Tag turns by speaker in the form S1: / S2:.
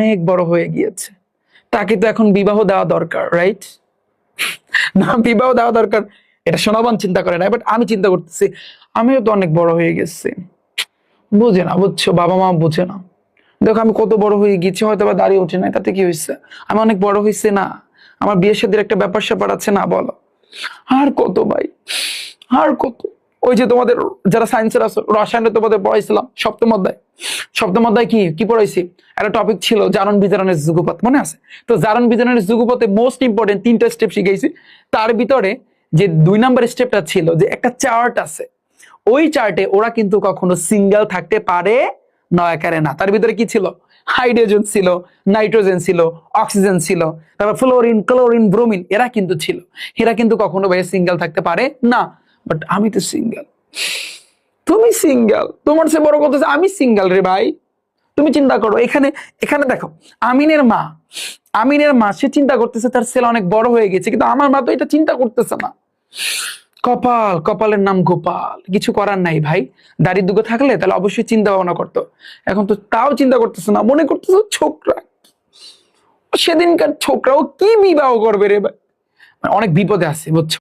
S1: অনেক বড় হয়ে গিয়েছে। তাকে তো এখন বিবাহ দেওয়া দরকার রাইট না, বিবাহ দেওয়া দরকার, এটা সোনাবান চিন্তা করে না বাট আমি চিন্তা করতেছি, আমিও তো অনেক বড় হয়ে গেছি। বুঝে না, বুঝছ, বাবা মা বুঝে না। দেখো, আমি কত বড় হয়ে গেছি হয়তো বা দাঁড়িয়ে উঠে নাই, তাতে কি হয়েছে? আমি অনেক বড় হয়েছে না। আমার বিয়ের সাথে একটা ব্যাপার স্যাপার আছে না, বলো? আর কত ভাই, আর কত? ওই যে তোমাদের যারা সায়েন্সের আছে, রসায়নে তোমাদের পড়াইছিলাম, সপ্তম অধ্যায়। সপ্তম অধ্যায় কি? কি পড়াইছি? একটা টপিক ছিল জারণ বিজারণের যুগপথ, মনে আছে? তো জারণ বিজারণের যুগপথে মোস্ট ইম্পর্টেন্ট তিনটা স্টেপ শিখেছি তার ভিতরে যে দুই নাম্বার স্টেপটা ছিল, যে একটা চার্ট আছে, ওই চার্টে ওরা কিন্তু কখনো সিঙ্গেল থাকতে পারে নয় আকারে না। তার ভিতরে কি ছিল? হাইড্রোজেন ছিল নাইট্রোজেন ছিল অক্সিজেন ছিল, তারপর ফ্লোরিন ক্লোরিন ব্রোমিন এরা কিন্তু ছিল। এরা কিন্তু কখনো ভাই সিঙ্গেল থাকতে পারে না বাট আমি তো সিঙ্গেল তুমি সিঙ্গেল তোমার সে বড় কথা আমি সিঙ্গেল রে ভাই। তুমি চিন্তা করো, এখানে এখানে দেখো, আমিনের মা আমিনের মা, সে চিন্তা করতেছে তার ছেলে অনেক বড় হয়ে গেছে, কিন্তু আমার মা তো এটা চিন্তা করতেছে না। কপাল, কপালের নাম গোপাল, কিছু করার নাই ভাই। দাড়ি দুগো থাকলে তাহলে অবশ্যই চিন্তা ভাবনা করতো। এখন তো তাও চিন্তা করতেছে না, মনে করতেছে ছোকরা। সেদিনকার ছোকরাও কি বিবাহ করবে রে ভাই? মানে অনেক বিপদে আছে, বুঝছ?